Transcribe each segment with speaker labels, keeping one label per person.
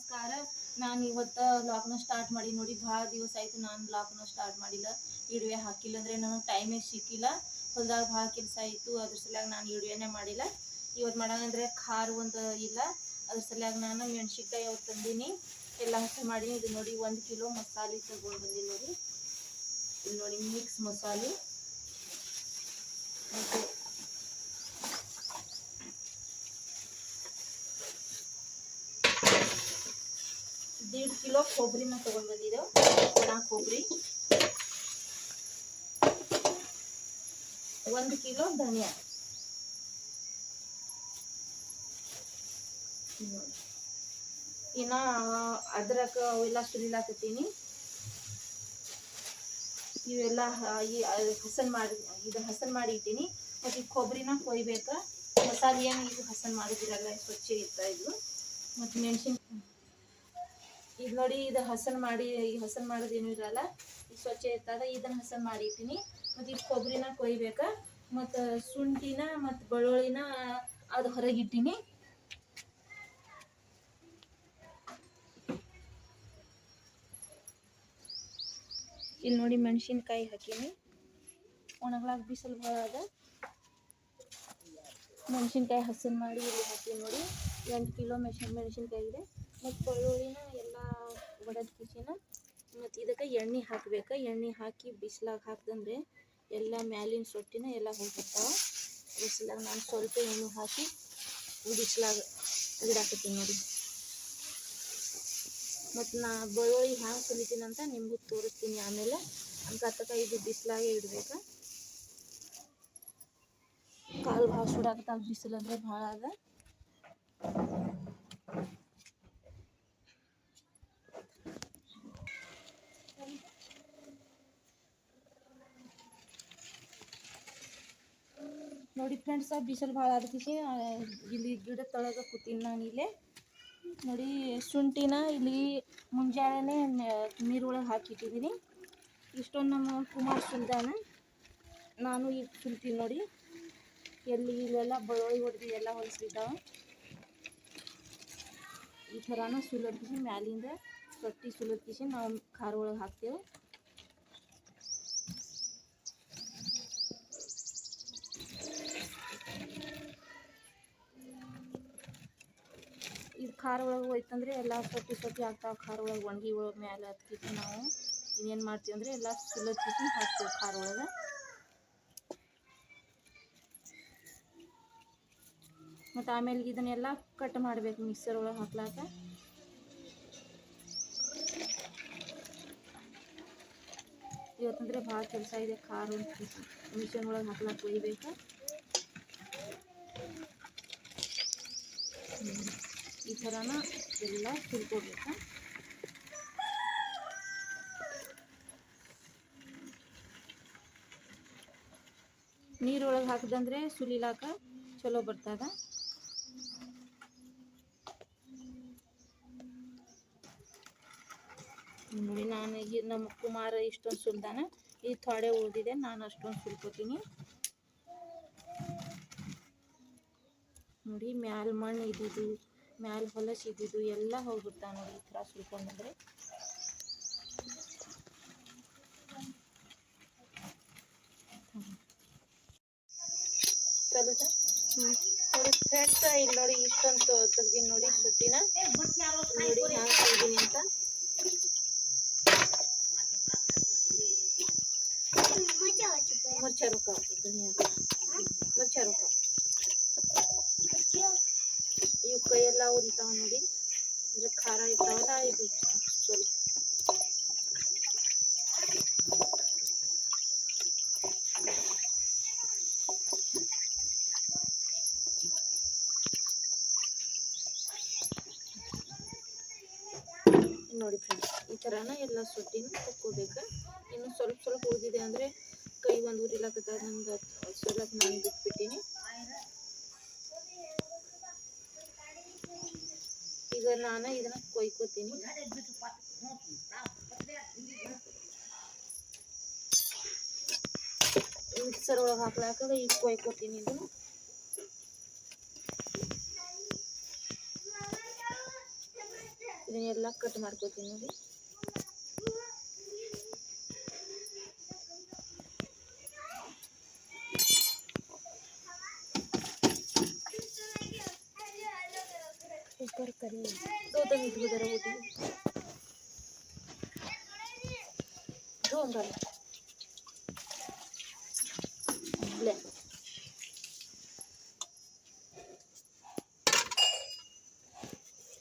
Speaker 1: ನಮಸ್ಕಾರ. ನಾನು ಇವತ್ತು ಲಾಗ್ನ ಸ್ಟಾರ್ಟ್ ಮಾಡಿ ನೋಡಿ, ಭಾಳ ದಿವಸ ಆಯಿತು ನಾನು ಲಾಗ್ನ ಸ್ಟಾರ್ಟ್ ಮಾಡಿಲ್ಲ. ಇಡುವೆ ಹಾಕಿಲ್ಲ ಅಂದರೆ ನನಗೆ ಟೈಮೇ ಸಿಕ್ಕಿಲ್ಲ. ಹೊಲ್ದಾಗ ಭಾಳ ಕೆಲಸ ಆಯಿತು, ಅದ್ರ ಸಲುವಾಗಿ ನಾನು ಇಡುವೆನೇ ಮಾಡಿಲ್ಲ. ಇವತ್ತು ಮಾಡೋಣಂದ್ರೆ ಖಾರ ಒಂದು ಇಲ್ಲ. ಅದ್ರ ಸಲುವಾಗಿ ನಾನು ಮೆಣಸಿನ್ಕಾಯಿ ಅವ್ರು ತಂದೀನಿ. ಎಲ್ಲ ಹಸಿ ಮಾಡೀನಿ. ಇದು ನೋಡಿ ಒಂದು ಕಿಲೋ ಮಸಾಲೆ ತಗೊಂಡು ಬಂದೀನಿ ನೋಡಿ. ಇಲ್ಲಿ ನೋಡಿ ಮಿಕ್ಸ್ ಮಸಾಲೆ. ಮತ್ತು ದೀಡ್ ಕಿಲೋ ಕೊಬ್ಬರಿನ ತಗೊಂಡ್ ಒಣ ಕೊಬ್ಬರಿ ಒಂದು ಕಿಲೋ ಧನಿಯಾ. ಇನ್ನ ಅದ್ರಕ ಅವೆಲ್ಲ ಸುಲಿಲಾಕತ್ತೀನಿ ಇವೆಲ್ಲ ಈ ಹಸನ್ ಮಾಡಿ, ಇದು ಹಸನ್ ಮಾಡಿ ಇಟ್ಟೀನಿ. ಮತ್ತು ಈ ಕೊಬ್ಬರಿನ ಕೊಯ್ಬೇಕ. ಮಸಾಲೆ ಏನು ಇದು ಹಸನ್ ಮಾಡಿದಿರಲ್ಲ, ಸ್ವಚ್ಛ ಇರ್ತಾ ಇದ್ವು. ಮತ್ತು ಮೆಣಸಿನ ಈಗ ನೋಡಿ ಇದು ಹಸನ್ ಮಾಡಿ ಈ ಹಸನ್ ಮಾಡೋದು ಏನು ಇರಲ್ಲ. ಇದು ಸ್ವಚ್ಛ ಇರ್ತದ, ಇದನ್ನ ಹಸನ್ ಮಾಡಿ ಇಟ್ಟಿನಿ ಮತ್ತು ಇದು ಕೊಬ್ಬರಿನ ಕೊಯ್ಬೇಕ, ಮತ್ತು ಶುಂಠಿನ ಮತ್ತು ಬೆಳ್ಳುಳ್ಳಿನ ಅದು ಹೊರಗಿಟ್ಟಿನಿ. ಇಲ್ಲಿ ನೋಡಿ ಮೆಣಸಿನ್ಕಾಯಿ ಹಾಕೀನಿ. ಒಣಗ್ಲಾಗ ಬಿಸಿಲು ಭಾಳ ಅದ ಮೆಣಸಿನ್ಕಾಯಿ ಹಸನ್ ಮಾಡಿ ಇಲ್ಲಿ ಹಾಕಿ ನೋಡಿ. ಎಂಟು ಕಿಲೋ ಮೆಣಸಿನ ಮೆಣಸಿನ್ಕಾಯಿ ಇದೆ. ಮತ್ತು ಬೆಳ್ಳುಳ್ಳಿನ ಎಲ್ಲ ಒಡೆದ ಕಿಸಿನ ಮತ್ತು ಇದಕ್ಕೆ ಎಣ್ಣೆ ಹಾಕಬೇಕು. ಎಣ್ಣೆ ಹಾಕಿ ಬಿಸಿಲಾಗ ಹಾಕ್ದಂದ್ರೆ ಎಲ್ಲ ಮ್ಯಾಲಿನ ಸೊಟ್ಟಿನ ಎಲ್ಲ ಹೋಗ್ಬಿಡ್ತಾವ. ಬಿಸಿಲಾಗ ನಾನು ಸ್ವಲ್ಪ ಎಣ್ಣೆ ಹಾಕಿ ಬಿಸಿಲಾಗ ಇಡಾಕತ್ತೀನಿ ನೋಡಿ. ಮತ್ತು ನಾ ಬೆಳ್ಳುಳ್ಳಿ ಹ್ಯಾಂಗೆ ಕಲಿತೀನಿ ಅಂತ ನಿಮಗೂ ತೋರಿಸ್ತೀನಿ. ಆಮೇಲೆ ಅನ್ಕತ್ತಕ ಇದು ಬಿಸಿಲಾಗೆ ಇಡ್ಬೇಕು. ಕಾಲು ಭಾಳ ಸುಡಾಕತ್ತಾವ ಬಿಸಿಲು ಅಂದ್ರೆ ಭಾಳ ಅದ. ನೋಡಿ ಫ್ರೆಂಡ್ಸ್ ಬಿಸಿಲು ಭಾಳ ಅದಕ್ಕೆ ಇಲ್ಲಿ ಗಿಡದ ತೊಳಗ ಕೂತೀನಿ ನಾನು ಇಲ್ಲೇ. ನೋಡಿ, ಶುಂಠಿನ ಇಲ್ಲಿ ಮುಂಜಾನೆ ನೀರೊಳಗೆ ಹಾಕಿಟ್ಟಿದ್ದೀನಿ ಇಷ್ಟೊಂದು ನಮ್ಮ ಕುಮಾರ್ ಸುಲ್ತಾನ. ನಾನು ಈಗ ಸುಲ್ತೀನಿ ನೋಡಿ, ಎಲ್ಲಿ ಇಲ್ಲೆಲ್ಲ ಬಳೋಳಿ ಹೊಡೆದು ಎಲ್ಲ ಹೊಲಿಸಿದ್ದಾವೆ. ಈ ಥರನ ಸುಲತ್ತಿಸಿ ಮ್ಯಾಲಿಂದ ರೊಟ್ಟಿ ಸುಲತ್ತಿಸಿ ನಾವು ಖಾರ ಒಳಗೆ ಹಾಕ್ತೇವೆ. ಇದು ಖಾರ ಒಳಗೆ ಹೋಯ್ತಂದ್ರೆ ಎಲ್ಲ ಸೊಪ್ಪಿ ಸೊಪ್ಪಿ ಆಗ್ತಾವೆ ಖಾರ ಒಳಗೆ ಒಣಗಿ ಒಳಗೆ ಮ್ಯಾಲೆ ಹತ್ಕಿಸಿ ನಾವು ಇನ್ನೇನು ಮಾಡ್ತೀವಿ ಅಂದರೆ ಎಲ್ಲ ಸುಲದ್ಕಿಸಿ ಹಾಕ್ತೀವಿ ಖಾರ ಒಳಗೆ. ಮತ್ತು ಆಮೇಲೆ ಇದನ್ನೆಲ್ಲ ಕಟ್ ಮಾಡಬೇಕು ಮಿಕ್ಸರ್ ಒಳಗೆ ಹಾಕ್ಲಾಕ. ಇವತ್ತಂದ್ರೆ ಭಾಳ ಕೆಲಸ ಇದೆ, ಖಾರ ಮಿಷನ್ ಒಳಗೆ ಹಾಕ್ಲಾಕ ಒಯ್ಬೇಕು ಹ್ಮ್. ಈ ಥರನ ಎಲ್ಲ ತಿಳ್ಕೊಬೇಕು. ನೀರೊಳಗೆ ಹಾಕಿದಂದ್ರೆ ಸುಲಿಲಾಕ ಚಲೋ ಬರ್ತದ. ನೋಡಿ, ನಾನು ಈ ನಮ್ಮ ಕುಮಾರ ಇಷ್ಟೊಂದು ಸುಲ್ದಾನ. ಈ ಥೊಡೆ ಉಳಿದಿದೆ, ನಾನು ಅಷ್ಟೊಂದು ಸುಲ್ಕೋತೀನಿ. ನೋಡಿ, ಮ್ಯಾಲ್ ಮಣ್ಣು ಇದ್ದಿದ್ದು. ಮ್ಯಾಲ್ ಹೊಲಸು ಇದ್ದಿದ್ದು ಎಲ್ಲ ಹೋಗ್ಬಿಡ್ತಾವೆ ನೋಡಿ ಈ ಥರ ಸುಲ್ಕೊಂಡ್ರೆ ನೋಡಿ ಫ್ರೆಂಡ್ಸ್ ಇಲ್ಲಿ ನೋಡಿ ಇಷ್ಟೊಂದು ತೆಗ್ದೀನಿ ನೋಡಿ ಸುಟ್ಟಿನ. ನೋಡಿ ತೆಗ್ದೀನಿ ಅಂತ. ಮರ್ಚ ರೊಕ್ಕ ಮರ್ಚ ರೊಕ್ಕ ಇವು ಕೈಯೆಲ್ಲ ಉರಿತಾವ ನೋಡಿ. ಅಂದ್ರೆ ಖಾರ ಇರ್ತಾವಲ್ಲ ಇದು ಸ್ವಲ್ಪ. ನೋಡಿ ಫ್ರೆಂಡ್ಸ್ ಈ ಥರನ ಎಲ್ಲ ಸೊಟ್ಟಿನ ಕುಕ್ಕೋಬೇಕು ಇನ್ನು ಸ್ವಲ್ಪ ಸ್ವಲ್ಪ ಉಳಿದಿದೆ ಅಂದರೆ ಕೈ ಒಂದು ಉರಿಲಾಕತ್ತ ನಂಗೆ ಸ್ವಲ್ಪ ನಾನು ಬಿಟ್ಬಿಟ್ಟಿನಿ. ಈಗ ನಾನು ಇದನ್ನ ಕೊಯ್ಕೋತೀನಿ. ಮಿಕ್ಸರ್ ಒಳಗೆ ಹಾಕ್ಲಾಕ ಈಗ ಕೊಯ್ಕೋತೀನಿ ಇದನ್ನು ಇದನ್ನೆಲ್ಲ ಕಟ್ ಮಾಡ್ಕೋತೀನಿ ನೋಡಿ. मीठ वगैरह होती
Speaker 2: है। धोन झालं ब्लॅक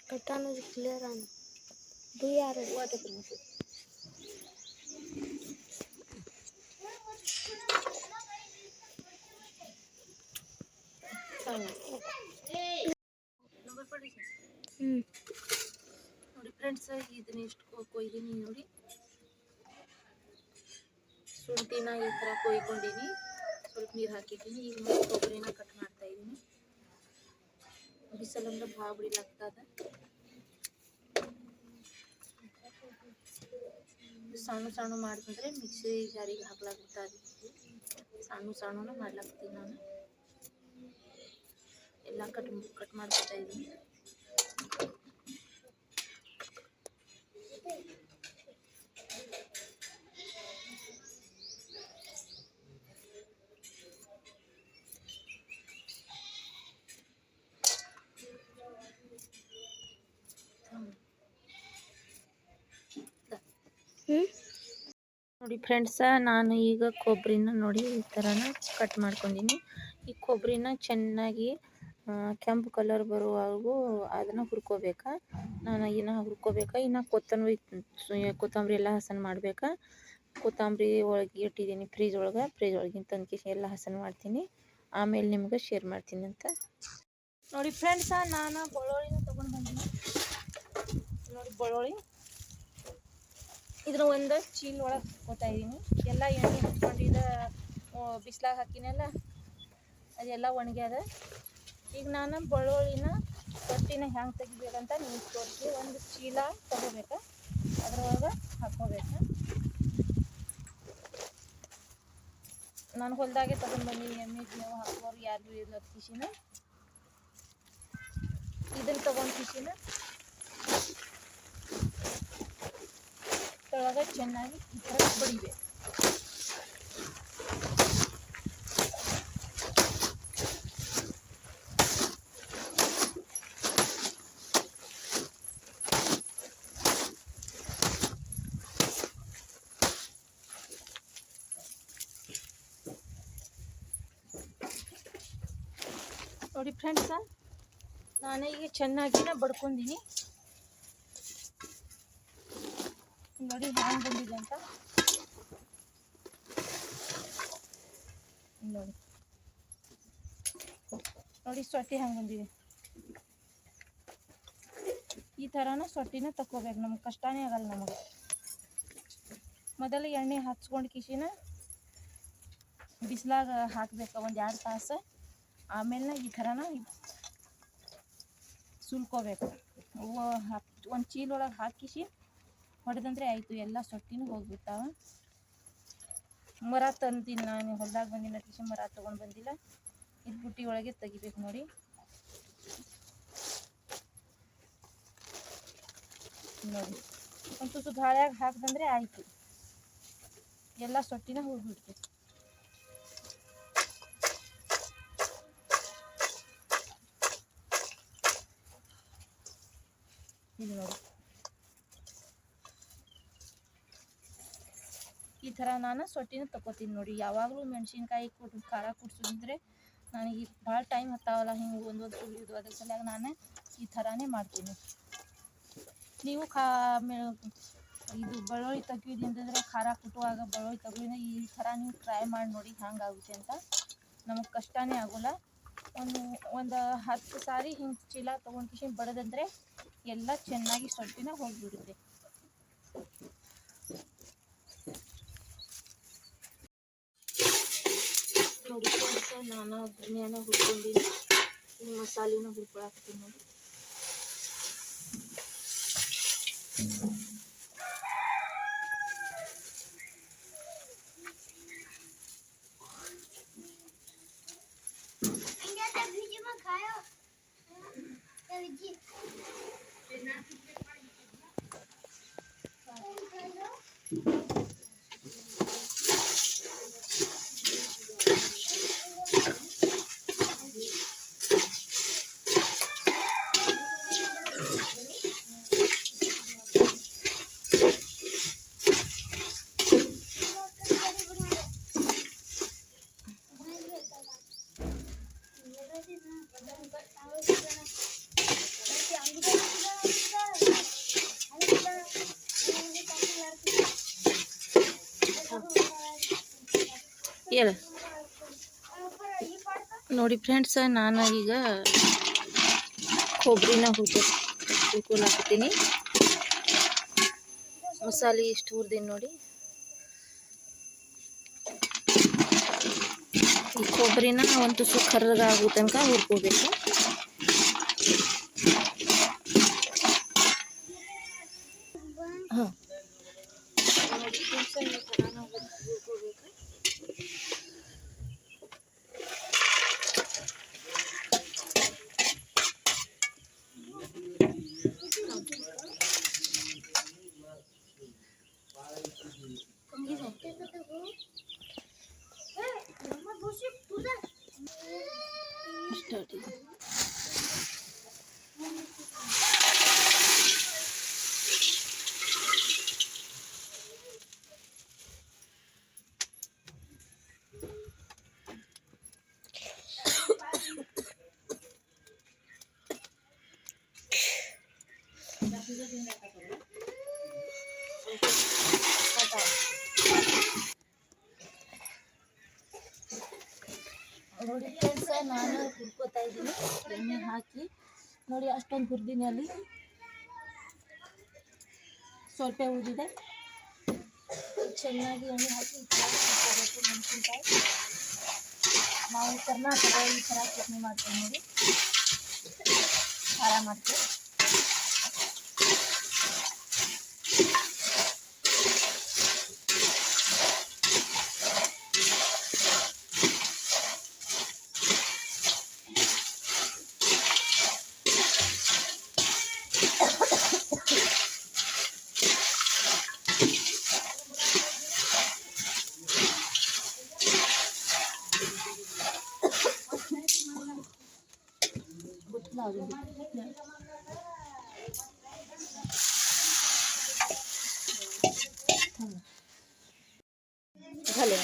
Speaker 1: कटाणं जिंकले रान दुई
Speaker 2: आर
Speaker 1: वाटत ಫ್ರೆಂಡ್ಸ್ ಇದನ್ನ ಎಷ್ಟು ಕೊಯ್ದೀನಿ ನೋಡಿ. ಶುಂಠಿನ ಈ ಥರ ಕೊಯ್ಕೊಂಡಿನಿ. ಸ್ವಲ್ಪ ನೀರು ಹಾಕಿದ್ದೀನಿ. ಈಗ ಮತ್ತೆ ಕೊಬ್ಬರಿನ ಕಟ್ ಮಾಡ್ತಾ ಇದ್ದೀನಿ ಬಿಸಿಲಂದ್ರೆ ಭಾಳ ಬಿಡಿಲಾಗ್ತದ ಸಣ್ಣ ಸಣ್ಣ ಮಾಡಿದ್ರೆ ಮಿಕ್ಸಿ ಜಾರಿಗೆ ಹಾಕ್ಲಾಗ್ತದೆ ಸಣ್ಣ ಸಣ್ಣನ ಮಾಡ್ಲಾಗ್ತೀನಿ ನಾನು. ಎಲ್ಲ ಕಟ್ ಕಟ್ ಮಾಡ್ಕೊತಾ ಇದ್ದೀನಿ ನೋಡಿ ಫ್ರೆಂಡ್ಸ ನಾನು ಈಗ ಕೊಬ್ಬರಿನ ನೋಡಿ ಈ ಥರನ ಕಟ್ ಮಾಡ್ಕೊಂಡಿನಿ. ಈ ಕೊಬ್ಬರಿನ ಚೆನ್ನಾಗಿ ಕೆಂಪು ಕಲರ್ ಬರುವವರೆಗೂ ಅದನ್ನು ಹುರ್ಕೋಬೇಕಾ? ನಾನು ಇನ್ನು ಹುರ್ಕೋಬೇಕಾ? ಇನ್ನು ಕೊತ್ತಂಬರಿ ಕೊತ್ತಂಬರಿ ಎಲ್ಲ ಹಸನ್ ಮಾಡ್ಬೇಕು? ಕೊತ್ತಂಬರಿ ಒಳಗೆ ಇಟ್ಟಿದ್ದೀನಿ ಫ್ರಿಜ್ ಒಳಗೆ. ಫ್ರಿಜ್ ಒಳಗಿನ ತಂದು ಎಲ್ಲ ಹಸನ್ ಮಾಡ್ತೀನಿ. ಆಮೇಲೆ ನಿಮ್ಗೆ ಶೇರ್ ಮಾಡ್ತೀನಿ ಅಂತ. ನೋಡಿ ಫ್ರೆಂಡ್ಸ ನಾನು ಬಳೋಳಿನ ತೊಗೊಂಡು ಬಂದೀನಿ. ನೋಡಿ ಬಳ್ಳೋಳಿ. ಇದ್ರ ಒಂದು ಚೀಲ್ ಒಳಗೆ ಹಾಕೋತಾ ಇದ್ದೀನಿ. ಎಲ್ಲ ಎಣ್ಣೆ ಹಚ್ಕೊಂಡು ಇದು ಬಿಸ್ಲಾಗ ಹಾಕಿನಲ್ಲ, ಅದೆಲ್ಲ ಒಣಗ್ಯದ. ಈಗ ನಾನು ಬೆಳ್ಳುಳ್ಳಿನ ರೊಟ್ಟಿನ ಹೆಂಗೆ ತೆಗಿಬೇಕಂತ ನಿಮ್ಗೆ ತೋರಿಸಿ. ಒಂದು ಚೀಲ ತಗೋಬೇಕು? ಅದ್ರೊಳಗೆ ಹಾಕೋಬೇಕು? ನಾನು ಹೊಲ್ದಾಗೆ ತಗೊಂಡು ಎಮ್ಮೆ ಮೇವು ಹಾಕೋರು ಯಾರು ಇಲ್ಲ ಕಿಶಿನ ಇದನ್ನು ತಗೊಂಡು ಕಿಶಿನ ಚೆನ್ನಾಗಿ ಈ ಥರ ಬಡಿಬೇಕು ನೋಡಿ ಫ್ರೆಂಡ್ಸ ನಾನು ಈಗ ಚೆನ್ನಾಗಿನ ಬಡ್ಕೊಂಡಿನಿ ನೋಡಿ ಹ್ಯಾಂಗ್ ಬಂದಿದೆ ಅಂತ. ನೋಡಿ. ನೋಡಿ ಸೊಟ್ಟಿ ಹ್ಯಾಂಗ್ ಬಂದಿದೆ. ಈ ಥರನ ಸೊಟ್ಟಿನ ತಕ್ಕೋಬೇಕು. ನಮ್ಗೆ ಕಷ್ಟನೇ ಆಗಲ್ಲ ನಮಗೆ. ಮೊದಲು ಎಣ್ಣೆ ಹಚ್ಕೊಂಡು ಕಿಶಿನ ಬಿಸಿಲಾಗ ಹಾಕ್ಬೇಕು. ಒಂದು ಎರಡು ತಾಸು. ಆಮೇಲೆ ಈ ಥರನ ಸುಲ್ಕೋಬೇಕು. ಒಂದು ಚೀಲೊಳಗೆ ಹಾಕಿಸಿ ಹೊಡೆದಂದ್ರೆ ಆಯಿತು, ಎಲ್ಲ ಸೊಟ್ಟಿನೂ ಹೋಗ್ಬಿಡ್ತಾವ. ಮರ ತಂದಿಲ್ಲ ನಾನು ಹೊಲ್ದಾಗ ಬಂದಿನ ಕಿಶಿ ಮರ ತೊಗೊಂಡು ಬಂದಿಲ್ಲ, ಇದು ಬುಟ್ಟಿ ಒಳಗೆ ತೆಗಿಬೇಕು ನೋಡಿ. ನೋಡಿ, ಒಂದು ತುಸು ಗಾಳಿಯಾಗಿ ಹಾಕಿದಂದ್ರೆ ಆಯಿತು. ಎಲ್ಲ ಸೊಟ್ಟಿನ ಹೋಗ್ಬಿಡ್ತು. ಇದು ನೋಡಿ. ಈ ಥರ ನಾನು ಸೊಟ್ಟಿನ ತಗೋತೀನಿ ನೋಡಿ. ಯಾವಾಗಲೂ ಮೆಣಸಿನ್ಕಾಯಿ ಕೊಟ್ಟು ಖಾರ ಕುಡ್ಸಿದ್ರೆ ನನಗೆ ಭಾಳ ಟೈಮ್ ಹತ್ತಾವಲ್ಲ, ಹಿಂಗೆ ಒಂದೊಂದು ಸುಲಿಯೋದು ಅದ್ರ ಸಲುವಾಗಿ ನಾನು ಈ ಥರನೇ ಮಾಡ್ತೀನಿ. ನೀವು ಖಾ ಇದು ಬೆಳ್ಳುಳ್ಳಿ ತೆಗಿಯೋದು ಅಂತಂದರೆ ಖಾರ ಕುಟ್ಟುವಾಗ ಬೆಳ್ಳುಳ್ಳಿ ತೆಗಿಯೋದು ಈ ಥರ ನೀವು ಟ್ರೈ ಮಾಡಿ ನೋಡಿ ಹ್ಯಾಂಗಾಗುತ್ತೆ ಅಂತ. ನಮಗೆ ಕಷ್ಟನೇ ಆಗೋಲ್ಲ. ಒಂದು ಒಂದು ಹತ್ತು ಸಾರಿ ಹಿಂಗೆ ಚೀಲ ತೊಗೊಂಡು ಬಡದಂದರೆ ಎಲ್ಲ ಚೆನ್ನಾಗಿ ಸೊಟ್ಟಿನ ಹೋಗಿಬಿಡುತ್ತೆ. ನೋಡಿ ನಾನು ಧನಿಯಾನ ಹುರ್ಕೊಂಡಿನಿ. ಈ ಮಸಾಲೆನ ಹುಡ್ಕೊಳಕ್ತೀನಿ ನೋಡಿ. ನೋಡಿ ಫ್ರೆಂಡ್ಸ್ ನಾನು ಈಗ ಕೊಬ್ಬರಿನ ಹುರ್ಕೊ ಹಾಕ್ತೀನಿ. ಮಸಾಲೆ ಇಷ್ಟು ಹುರಿದೀನಿ ನೋಡಿ. ಈ ಕೊಬ್ಬರಿನ ಒಂದು ತುಸು ಕರ್ರಗಾಗೋ ತನಕ ಹುರ್ಕೋಬೇಕು. ಸ್ಟಾರ್ಟ್ ಇದೆ ನೋಡಿ ಫ್ರೆಂಡ್ಸ ನಾನು ಹುರ್ಕೋತಾ ಇದ್ದೀನಿ. ಎಣ್ಣೆ ಹಾಕಿ. ನೋಡಿ, ಅಷ್ಟೊಂದು ಹುರಿದೀನಿ ಅಲ್ಲಿ. ಸ್ವಲ್ಪ ಉದಿದೆ ಚೆನ್ನಾಗಿ ಎಣ್ಣೆ ಹಾಕಿ ಹುರ್ಕೋಬೇಕು ಮೆಣಸಿನ್ಕಾಯಿ. ನಾವು ಕರ್ನಾಟಕ ಈ ಥರ ಚಟ್ನಿ ಮಾಡ್ತೀವಿ ನೋಡಿ. ಖಾರ ಮಾಡ್ತೀವಿ. ಗೊತ್ತಿಲ್ಲ ಅವ್ರಿಗೆ झाले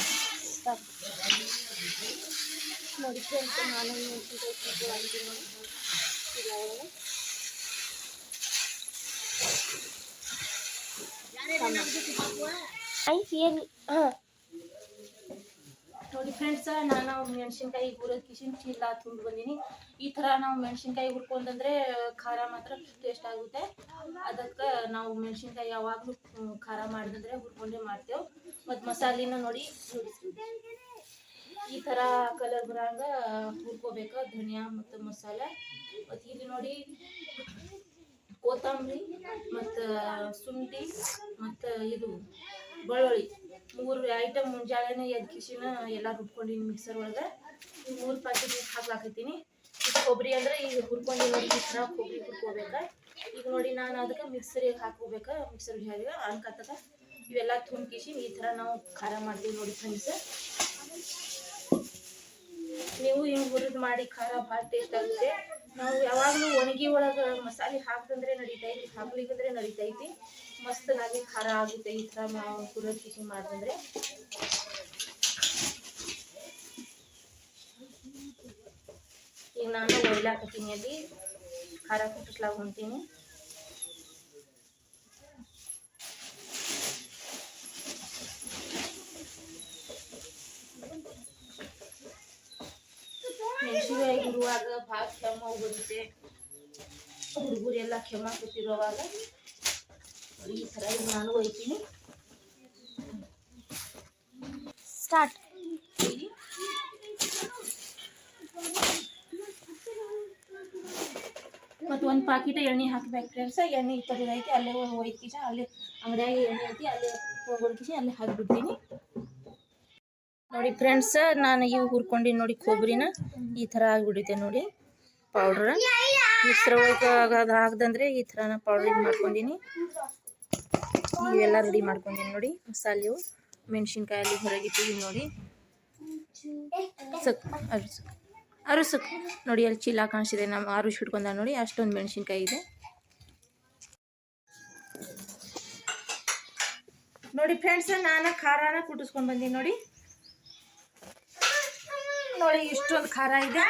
Speaker 1: ಸಾಕು. ನೋಡಿ ಫ್ರೆಂಡ್ಸ್ ನಾನು ಮೆಣಸಿನ್ಕಾಯಿ ಕುಯ್ದು ಹಾಕಿದ್ದೀನಿ ನೋಡಿ ಫ್ರೆಂಡ್ಸ್ ನಾನು ಮೆಣಸಿನ್ಕಾಯಿ ಹುರಿದ ಕಿಶಿನ್ ಚೀಲ ತುಂಬ ಬಂದೀನಿ. ಈ ಥರ ನಾವು ಮೆಣಸಿನ್ಕಾಯಿ ಹುರ್ಕೊಂಡಂದ್ರೆ, ಖಾರ ಮಾತ್ರ ಟೇಸ್ಟ್ ಆಗುತ್ತೆ. ಅದಕ್ಕೆ ನಾವು ಮೆಣಸಿನ್ಕಾಯಿ ಯಾವಾಗಲೂ ಖಾರ ಮಾಡಿದ್ರೆ ಹುರ್ಕೊಂಡೇ ಮಾಡ್ತೇವೆ. ಮತ್ತು ಮಸಾಲಿನ ನೋಡಿ ಈ ಥರ ಕಲರ್ ಬರಂಗ ಹುರ್ಕೋಬೇಕು, ಧನಿಯಾ ಮತ್ತು ಮಸಾಲೆ. ಮತ್ತು ಇಲ್ಲಿ ನೋಡಿ, ಕೊತ್ತಂಬರಿ ಮತ್ತು ಶುಂಠಿ ಮತ್ತು ಇದು, ಬೆಳ್ಳುಳ್ಳಿ. ಮೂರು ಐಟಮ್ ಮುಂಜಾನೆ ಎದ್ಕಿಸಿನ ಎಲ್ಲ ರುಬ್ಕೊಂಡಿನಿ ಮಿಕ್ಸರ್ ಒಳಗೆ. ಮೂರು ಪ್ಯಾಕೆಟ್ ಹಾಕ್ಲಾಕತ್ತೀನಿ ಈಗ ಕೊಬ್ಬರಿ ಅಂದ್ರೆ ಈಗ ಹುರ್ಕೊಂಡು ಥರ ಕೊಬ್ಬರಿ ಹುರ್ಕೋಬೇಕು. ಈಗ ನೋಡಿ ನಾನು ಅದಕ್ಕೆ ಮಿಕ್ಸರಿಗೆ ಹಾಕೋಬೇಕು ಮಿಕ್ಸರ್ ಜಾರಿಗೆ ಅನ್ಕತ್ತದ ಇವೆಲ್ಲ ತುಂಬಿಸಿ ಈ ಥರ ನಾವು ಖಾರ ಮಾಡ್ತೀವಿ ನೋಡಿ ಫ್ರೆಂಡ್ಸ್ ನೀವು ಹಿಂಗೆ ಹುರಿದು ಮಾಡಿ, ಖಾರ ಭಾಳ ಟೇಸ್ಟ್ ಆಗುತ್ತೆ. ನಾವು ಯಾವಾಗಲೂ ಒಣಗಿ ಒಳಗೆ ಮಸಾಲೆ ಹಾಕ್ದಂದ್ರೆ ನಡೀತೈತಿ ಹಾಕ್ಲಿಕ್ಕಂದ್ರೆ ನಡೀತೈತಿ ಮಸ್ತಾಗಿ ಖಾರ ಆಗುತ್ತೆ ಈ ಥರ ನಾವು ಹುರಿದು ಕಿಸಿ ಮಾಡಿದ್ರೆ ಈಗ ನಾನು ಒಯ್ಲಾಕತ್ತೀನಿ ಅಲ್ಲಿ ಖಾರ ಕುಟ್ಟಿಸ್ಲಾಗ ಹೊಂತೀನಿ ಮೆಣಸಿನಕಾಯಿ ಇರುವಾಗ ಭಾಳ ಕೆಮ್ಮ ಬರುತ್ತೆ ಹುಡುಗರೆಲ್ಲ ಕೆಮ್ಮ ಕೂತಿರೋವಾಗ ಈ ಥರ ನಾನು ಒಯ್ತೀನಿ
Speaker 2: ಸ್ಟಾರ್ಟ್.
Speaker 1: ಮತ್ತು ಒಂದು ಪಾಕಿಟ ಎಣ್ಣೆ ಹಾಕಬೇಕು ಫ್ರೆಂಡ್ಸ್ ಎಣ್ಣೆ ಐತಿ ಅಲ್ಲೇ ಒಯ್ಕಿಸ ಅಲ್ಲೇ ಅಂಗಡಿಯಾಗ ಎಣ್ಣೆ ಐತಿ ಅಲ್ಲೇ ಹೋಗ್ಬಿಡ್ಕಿಸಿ ಅಲ್ಲೇ ಹಾಕ್ಬಿಡ್ತೀನಿ. ನೋಡಿ ಫ್ರೆಂಡ್ಸ್ ನಾನು ಇವು ಹುರ್ಕೊಂಡಿನಿ ನೋಡಿ ಕೊಬ್ಬರಿನ. ಈ ಥರ ಆಗಿಬಿಡುತ್ತೆ ನೋಡಿ ಪೌಡ್ರ ಅದು ಹಾಕ್ದಂದ್ರೆ ಈ ಥರ ನಾನು ಪೌಡ್ರ್ ಮಾಡ್ಕೊಂಡಿನಿ. ಇವೆಲ್ಲ ರೆಡಿ ಮಾಡ್ಕೊಂಡಿನಿ ನೋಡಿ. ಮಸಾಲೆವು ಮೆಣಸಿನ್ಕಾಯಿ ಅಲ್ಲಿ ಹೊರಗಿಟ್ಟಿದ್ದೀನಿ ನೋಡಿ. ಸಕ್ ಅರಸು ಅರಸು. ನೋಡಿ ಅಲ್ಲಿ ಚೀಲ ಕಾಣಿಸಿದೆ. ನಮ್ಮ ಆರುಷ್ ಹಿಡ್ಕೊಂಡ ನೋಡಿ, ಅಷ್ಟೊಂದು ಮೆಣಸಿನ್ಕಾಯಿ ಇದೆ. ನೋಡಿ ಫ್ರೆಂಡ್ಸ್ ನಾನು ಖಾರನ ಕುಟ್ಟಿಸ್ಕೊಂಡು ಬಂದೀನಿ ನೋಡಿ. ನೋಡಿ ಇಷ್ಟೊಂದು ಖಾರ ಇದೆ.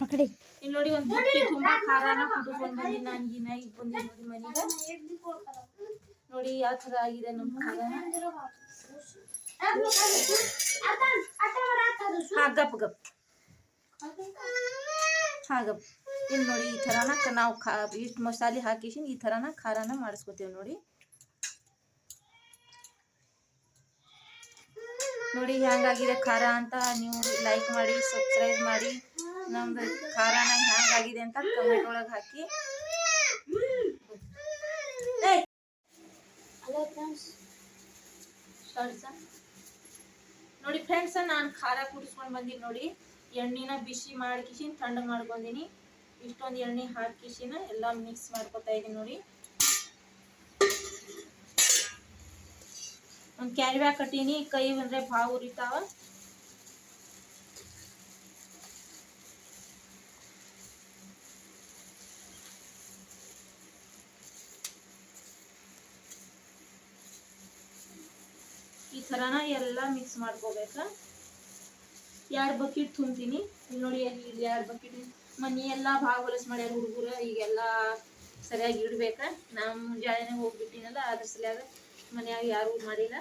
Speaker 2: ಪಕಡಿ
Speaker 1: ಇಲ್ಲಿ ನೋಡಿ ಒಂದು ಬುಟ್ಟಿ ತುಂಬ ಖಾರನ ಕುಟ್ಟಿಸ್ಕೊಂಡು ಬಂದೀನಿ ನಾನು ಈಗ ಈಗ ಬಂದೀನಿ ನೋಡಿ ಮನೆಗೆ. ನೋಡಿ ಯಾವ ಥರ ಆಗಿದೆ ನಮ್ಮ ಖಾರ. ಹಾ ಗಪ್ ಗಪ್. ಹಾ ಗಪ್. ಇಲ್ಲಿ ನೋಡಿ ಈ ಥರನ ಕ- ನಾವು ಖಾ ಇಷ್ಟು ಮಸಾಲೆ ಹಾಕಿಸಿ ಈ ಥರನ ಖಾರನ ಮಾಡಿಸ್ಕೊತೀವಿ ನೋಡಿ. ನೋಡಿ, ಹ್ಯಾಂಗಾಗಿದೆ ಖಾರ ಅಂತ ನೀವು ಲೈಕ್ ಮಾಡಿ ಸಬ್ಸ್ಕ್ರೈಬ್ ಮಾಡಿ. ನಮ್ದು ಖಾರನ ಹ್ಯಾಂಗಾಗಿದೆ ಅಂತ ಕಮೆಂಟ್ ಒಳಗೆ ಹಾಕಿ.
Speaker 2: Hello friends
Speaker 1: sir. ನೋಡಿ ಫ್ರೆಂಡ್ಸ್ ನಾನು ಖಾರ ಕುಡಿಸ್ಕೊಂಡು ಬಂದೀನಿ ನೋಡಿ. ಎಣ್ಣೆನ ಬಿಸಿ ಮಾಡ್ಕಿಸಿನ ತಣ್ಣಗೆ ಮಾಡ್ಕೊಂಡಿನಿ. ಇಷ್ಟೊಂದು ಎಣ್ಣೆ ಹಾಕಿಸಿನ ಎಲ್ಲ ಮಿಕ್ಸ್ ಮಾಡ್ಕೊತಾ ಇದೀನಿ ನೋಡಿ. ಒಂದು ಬ್ಯಾಗ್ ಕಟ್ಟೀನಿ ಕೈ ಬಂದ್ರೆ ಭಾಳ ಉರಿತಾವ ಈ ಥರನ ಎಲ್ಲ ಮಿಕ್ಸ್ ಮಾಡ್ಕೋಬೇಕು ಎರಡು ಬಕೆಟ್ ತುಂಬ್ತೀನಿ ಇಲ್ಲಿ ನೋಡಿ ಇಲ್ಲಿ ಎರಡು ಬಕೆಟ್ ಮನಿ ಎಲ್ಲ ಭಾಳ ಹೊಲಸು ಮಾಡ್ಯಾರ ಹುಡುಗರು ಈಗೆಲ್ಲ ಸರಿಯಾಗಿ ಇಡ್ಬೇಕ ನಮ್ಮ ಮುಂಜಾನೆ ಹೋಗ್ಬಿಟ್ಟಿನಲ್ಲ ಅದ್ರ ಸಲಿಯಾಗ ಮನ್ಯಾಗ ಯಾರು ಮಾಡಿಲ್ಲ.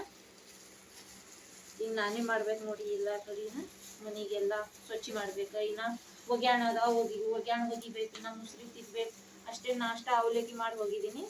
Speaker 1: ಈಗ ನಾನೇ ಮಾಡ್ಬೇಕು ನೋಡಿ ಎಲ್ಲ ಕಡೆನ ಮನೆಗೆಲ್ಲ ಸ್ವಚ್ಛ ಮಾಡ್ಬೇಕ. ಇನ್ನ ಒಗ್ಯಾಣ ಅದಾವ ಹೋಗಿ ಒಗ್ಯಾಣ ಒಗಿಬೇಕು, ಇನ್ನ ಮುಸ್ರಿ ತಿನ್ಬೇಕು ಅಷ್ಟೇ ನಾಷ್ಟ ಅವಲಕ್ಕಿ ಮಾಡಿ ಹೋಗಿದ್ದೀನಿ